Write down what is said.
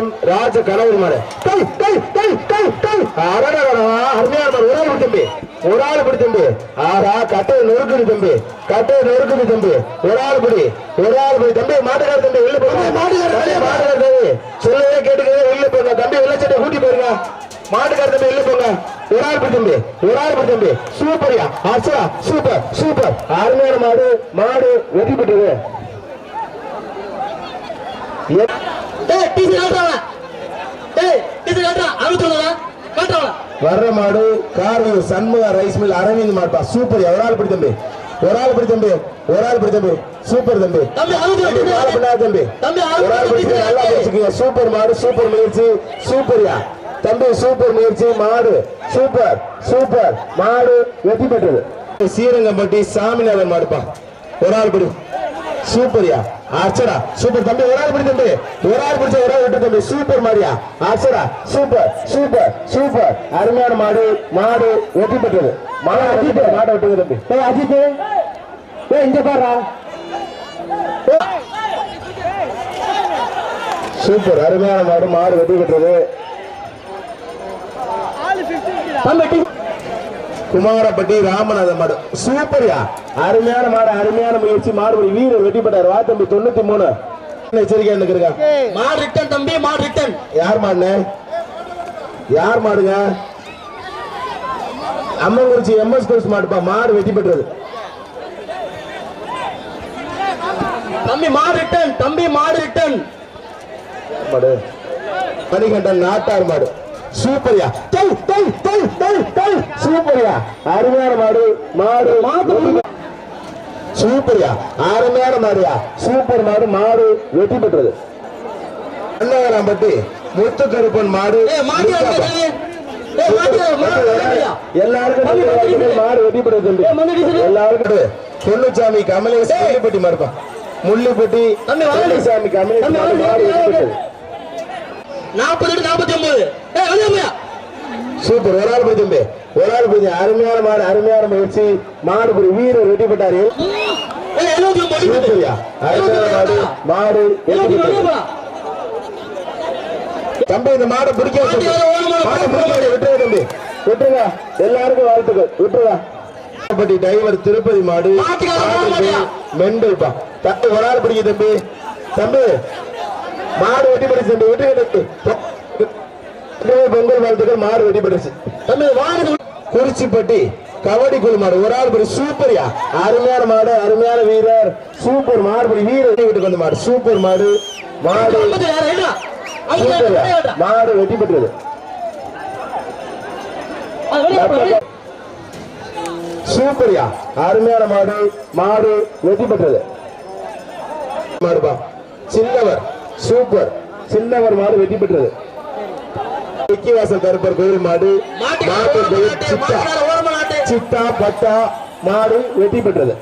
பாளையம் ராஜ கணவர் மாடு டை டை டை டை டை அடடடடா அருமையான ஒரு ஆள் தம்பி. ஒரு ஆள் பிடி தம்பி. ஆஹா கட்டையை நொறுக்குது தம்பி. கட்டையை நொறுக்குது தம்பி. ஒரு ஆள் பிடி ஒரு ஆள் பிடி தம்பி மாட்டுக்கார தம்பி வெளில போங்க மாட்டுக்கார தம்பி சொல்லவே கேட்டுக்கவே வெளில போங்க. தம்பி வெள்ளச்சட்டை கூட்டி போயிருங்க. மாட்டுக்கார தம்பி வெளில போங்க. ஒரு ஆள் பிடி தம்பி. ஒரு ஆள் பிடி தம்பி. சூப்பர்யா அச்சா சூப்பர் சூப்பர் அருமையான மாடு மாடு வெற்றி பெற்றது. எ- டேய் டிசி காட்டுறாங்க டேய் டிசி காட்டுறான் காட்டுறாங்க வர்ற மாடு காரூர் சண்முக ரைஸ் மில் அரவிந்த் மாடுப்பா சூப்பர். ஒரு ஆள் பிடி தம்பி ஒரு ஆள் பிடி தம்பி. ஒரு ஆள் பிடி தம்பி. சூப்பர் தம்பி தம்பி ஒரு ஆள் பிடிச்சு நல்லா பிடிச்சுக்கீங்க சூப்பர் மாடு சூப்பர் முயற்சி சூப்பர்யா தம்பி சூப்பர் முயற்சி மாடு. Super super. மாடு வெற்றி பெற்றது. சீரங்கம்பட்டி சாமிநாதன் மாடுப்பா ஒரு ஆள் பிடி. சூப்பர்யா. அர்ச்சனா சூப்பர். தம்பி ஒரு ஆள் பிடி தம்பி. ஒரு ஆள் பிடிச்ச ஒரு ஆள் விட்டு தம்பி. சூப்பர் மாடியா அர்ச்சனா சூப்பர் சூப்பர் சூப்பர். அருமையான மாடு மாடு வெற்றி பெற்றது. மாடு அஜித் மாடை மாட்டை விட்டுங்க தம்பி. ஏ அஜித் ஏ இங்க பாருடா. சூப்பர். அருமையான மாடு மாடு வெற்றி பெற்றது. தம்பி குமாரப்பட்டி ராமநாதன் மாடு. சூப்பர்யா அருமையான மாடு அருமையான முயற்சி. மாடுபடி வீரர் பெற்றார். வா தம்பி தொண்ணூத்தி மூணு எச்சரிக்கை நிக்கிறீங்க மாடு ரிட்டன் தம்பி மாடு ரிட்டன் யார் மாடுனே யார் மாடுங்க? அம்மங்குறிச்சி எம்எஸ் கோர்ஸ் மாடுப்பா. மாடு வெற்றி பெற்றது. தம்பி மாடு ரிட்டன் தம்பி மாடு ரிட்டன் மாடு? மணிகண்டன் நாட்டார் மாடு. சூப்பர்யா டை டை டை டை சூப்பர்யா. அருமையான மாடு மாடு. மாடு சூப்பர்யா. அருமையான மாடுயா. சூப்பர் மாடு மாடு வெற்றி பெற்றது. அண்ணாவராம்பட்டி முத்து கருப்பன் மாடு. எல்லாருக்கும். மாடு வெற்றி பெற்றது. எல்லாருக்கும் பொன்னுச்சாமி கமலேஷ் முள்ளிப்பட்டி மாடுப்பா. முள்ளிப்பட்டி. பொன்னுச்சாமி கமலேஷ் நாற்பது நாற்பத்தி ஒன்பது சூப்பர். ஒரு ஆள் போய் தம்பி. ஒரு ஆள் போய் அருமையான மாடு அருமையான முயற்சி. மாடு புரி வீரர் அருமையான மாடு மாடு தம்பி இந்த மாடை பிடிக்க விட்டுருங்க தம்பி. விட்டுருங்க. எல்லாருக்கும் வாழ்த்துக்கள். விட்டுருங்க. பட்டி டிரைவர் திருப்பதி மாடு? மெண்டல்பா. தம்பி ஒரு ஆள் பிடிக்க தம்பி. தம்பி மாடு வெட்டி பிடிச்சு தம்பி. விட்டு பொங்கல் வாழ்த்துக்கள் மாடு வெடிபடுச்சு தமிழ் வாங்க குறிச்சிப்பட்டி கபடி குழு மாடு ஒரு ஆள் படி சூப்பர்யா. அருமையான மாடு அருமையான வீரர். சூப்பர் மாடு படி வீரர் வீட்டுக்கு வந்த மாடு. சூப்பர் மாடு மாடு. ஐம்பது மாடு வெட்டி பெற்றது. சூப்பர்யா. அருமையான மாடு மாடு வெட்டி பெற்றது. மாடுபா சின்னவர். சூப்பர். சின்னவர் மாடு வெட்டிப்பட்டது பெற்றது. விக்கிவாசல் கருப்பர் கோயில் மாடு. மாட்டு சித்தா பட்டா மாடு வெற்றி பெற்றது.